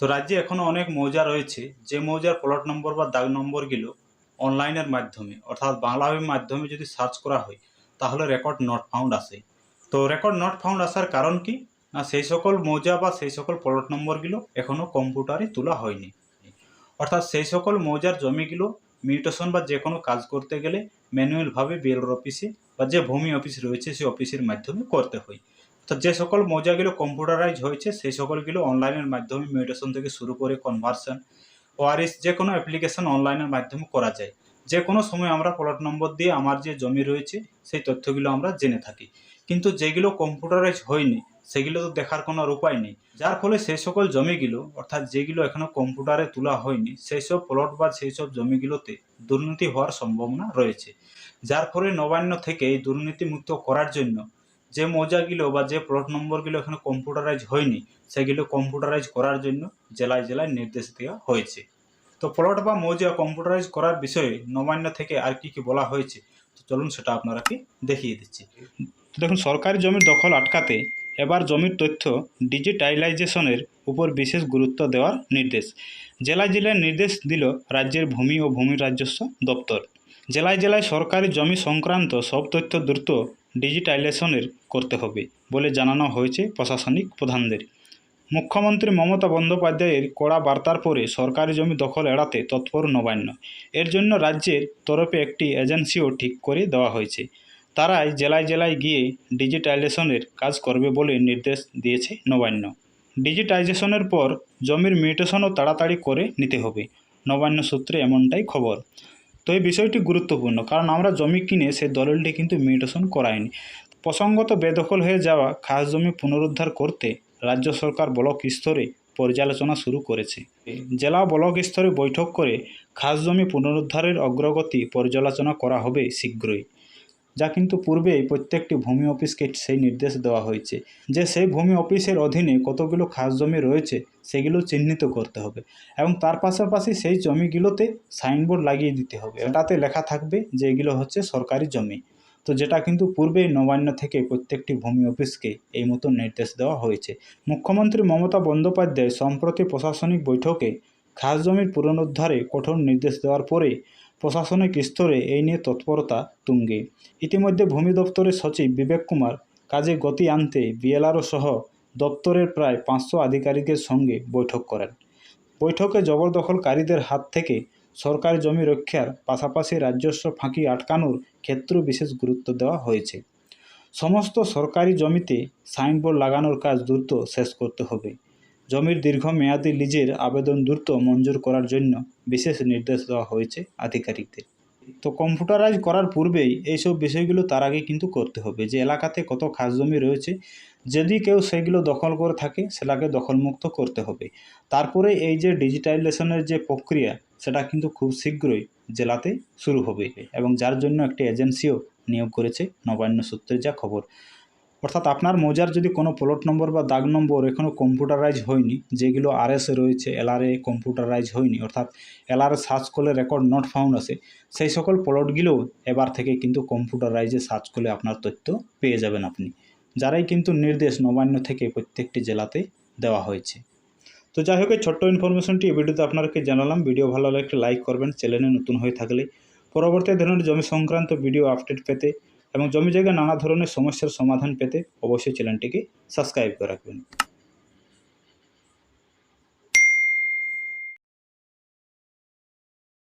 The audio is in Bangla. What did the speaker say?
তো রাজ্যে এখনও অনেক মৌজা রয়েছে। যে মৌজার প্লট নম্বর বা দাগ নম্বরগুলো অনলাইনের মাধ্যমে, অর্থাৎ বাংলার মাধ্যমে যদি সার্চ করা হয়, তাহলে রেকর্ড নট ফাউন্ড আসে তো রেকর্ড নট ফাউন্ড আসার কারণ কি? না, সেই সকল মৌজা বা সেই সকল প্লট নম্বরগুলো এখনও কম্পিউটারে তোলা হয়নি। অর্থাৎ সেই সকল মৌজার জমিগুলো মিউটেশন বা যে কোনো কাজ করতে গেলে ম্যানুয়ালভাবে বিএলওর অফিসে বা যে ভূমি অফিস রয়েছে, সেই অফিসের মাধ্যমে করতে হয়। তো যে সকল মৌজাগুলো কম্পিউটারাইজ হয়েছে, সেই সকলগুলো অনলাইনের মাধ্যমে মিউটেশন থেকে শুরু করে কনভার্সন ওআরএস যে কোনো অ্যাপ্লিকেশন অনলাইনের মাধ্যমে করা যায়। যে কোনো সময় আমরা প্লট নম্বর দিয়ে আমার যে জমি রয়েছে, সেই তথ্যগুলো আমরা জেনে থাকি। কিন্তু যেগুলো কম্পিউটারাইজ হয়নি, সেগুলো তো দেখার কোনো উপায় নেই। যার ফলে সেই সকল জমিগুলো, অর্থাৎ যেগুলো এখনও কম্পিউটারে তোলা হয়নি, সেই সব প্লট বা সেই সব জমিগুলোতে দুর্নীতি হওয়ার সম্ভাবনা রয়েছে। যার ফলে নবান্ন থেকে এই দুর্নীতিমুক্ত করার জন্য যে মৌজাগুলো বা যে প্লট নম্বরগুলো এখানে কম্পিউটারাইজ হয়নি, সেগুলো কম্পিউটারাইজ করার জন্য জেলায় জেলায় নির্দেশ দেওয়া হয়েছে। তো প্লট বা মৌজা কম্পিউটারাইজ করার বিষয়ে নবান্ন থেকে আর কি কি বলা হয়েছে, তো চলুন সেটা আপনারাকে দেখিয়ে দিচ্ছি। দেখুন, সরকারি জমির দখল আটকাতে এবার জমির তথ্য ডিজিটাইলাইজেশনের উপর বিশেষ গুরুত্ব দেওয়ার নির্দেশ। জেলায় জেলায় নির্দেশ দিল রাজ্যের ভূমি ও ভূমি রাজস্ব দপ্তর। জেলায় জেলায় সরকারি জমি সংক্রান্ত সব তথ্য দ্রুত ডিজিটাইলেশনের করতে হবে বলে জানানো হয়েছে প্রশাসনিক প্রধানদের। মুখ্যমন্ত্রী মমতা বন্দ্যোপাধ্যায়ের কড়া বার্তার পরে সরকারি জমি দখল এড়াতে তৎপর নবান্ন। এর জন্য রাজ্যের তরফে একটি এজেন্সিও ঠিক করে দেওয়া হয়েছে। তারাই জেলায় জেলায় গিয়ে ডিজিটাইজেশনের কাজ করবে বলে নির্দেশ দিয়েছে নবান্ন। ডিজিটাইজেশনের পর জমির মিউটেশনও তাড়াতাড়ি করে নিতে হবে। নবান্ন সূত্রে এমনটাই খবর। তো এই বিষয়টি গুরুত্বপূর্ণ, কারণ আমরা জমি কিনে সেই দলিলটি কিন্তু মিউটেশন করাইনি। প্রসঙ্গত বেদখল হয়ে যাওয়া খাস জমি পুনরুদ্ধার করতে রাজ্য সরকার ব্লক স্তরে পর্যালোচনা শুরু করেছে। জেলা ব্লক স্তরে বৈঠক করে খাস জমি পুনরুদ্ধারের অগ্রগতি পর্যালোচনা করা হবে শীঘ্রই। যা কিন্তু পূর্বেই প্রত্যেকটি ভূমি অফিসকে সেই নির্দেশ দেওয়া হয়েছে যে সেই ভূমি অফিসের অধীনে কতগুলো খাস জমি রয়েছে সেগুলো চিহ্নিত করতে হবে এবং তার পাশাপাশি সেই জমিগুলোতে সাইনবোর্ড লাগিয়ে দিতে হবে। তাতে লেখা থাকবে যে এগুলো হচ্ছে সরকারি জমি। তো যেটা কিন্তু পূর্বেই নবান্ন থেকে প্রত্যেকটি ভূমি অফিসকে এই মতো নির্দেশ দেওয়া হয়েছে। মুখ্যমন্ত্রী মমতা বন্দ্যোপাধ্যায় সম্প্রতি প্রশাসনিক বৈঠকে খাস জমির পুনরুদ্ধারে কঠোর নির্দেশ দেওয়ার পরে প্রশাসনিক স্তরে এই নিয়ে তৎপরতা তুঙ্গে। ইতিমধ্যে ভূমি দপ্তরের সচিব বিবেক কুমার কাজে গতি আনতে বিএলআরও সহ দপ্তরের প্রায় পাঁচশো আধিকারিকের সঙ্গে বৈঠক করেন। বৈঠকে জবরদখলকারীদের হাত থেকে সরকারি জমি রক্ষার পাশাপাশি রাজস্ব ফাঁকি আটকানোর ক্ষেত্রেও বিশেষ গুরুত্ব দেওয়া হয়েছে। সমস্ত সরকারি জমিতে সাইনবোর্ড লাগানোর কাজ দ্রুত শেষ করতে হবে। জমির দীর্ঘমেয়াদী লিজের আবেদন দ্রুত মঞ্জুর করার জন্য বিশেষ নির্দেশ দেওয়া হয়েছে আধিকারিকদের। তো কম্পিউটারাইজ করার পূর্বেই এইসব বিষয়গুলো তার আগে কিন্তু করতে হবে, যে এলাকাতে কত খাস জমি রয়েছে। যদি কেউ সেগুলো দখল করে থাকে, সেটাকে দখলমুক্ত করতে হবে। তারপরে এই যে ডিজিটাইজেশনের যে প্রক্রিয়া, সেটা কিন্তু খুব শীঘ্রই জেলাতে শুরু হবে এবং যার জন্য একটি এজেন্সিও নিয়োগ করেছে। নবান্ন সূত্রে যা খবর। অর্থাৎ আপনার মৌজার যদি কোনো প্লট নম্বর বা দাগ নম্বর এখনও কম্পিউটারাইজ হয়নি, যেগুলো আরএসে রয়েছে এলআরএ কম্পিউটারাইজ হয়নি, অর্থাৎ এলআরএ সার্চ করলে রেকর্ড নট ফাউন্ড আছে, সেই সকল প্লটগুলোও এবার থেকে কিন্তু কম্পিউটারাইজে সার্চ করলে আপনার তথ্য পেয়ে যাবেন আপনি, যারাই কিন্তু নির্দেশ নবান্ন থেকে প্রত্যেকটি জেলাতে দেওয়া হয়েছে। তো যাই হোক, এই ছোট্ট ইনফরমেশনটি এই ভিডিওতে আপনাকে জানালাম। ভিডিও ভালো লাগলে একটি লাইক করবেন চ্যানেলে নতুন হয়ে থাকলে পরবর্তী ধরনের জমি সংক্রান্ত ভিডিও আপডেট পেতে এবং জমি জায়গা নানা ধরনের সমস্যার সমাধান পেতে অবশ্যই চ্যানেলটিকে সাবস্ক্রাইব করে রাখবেন।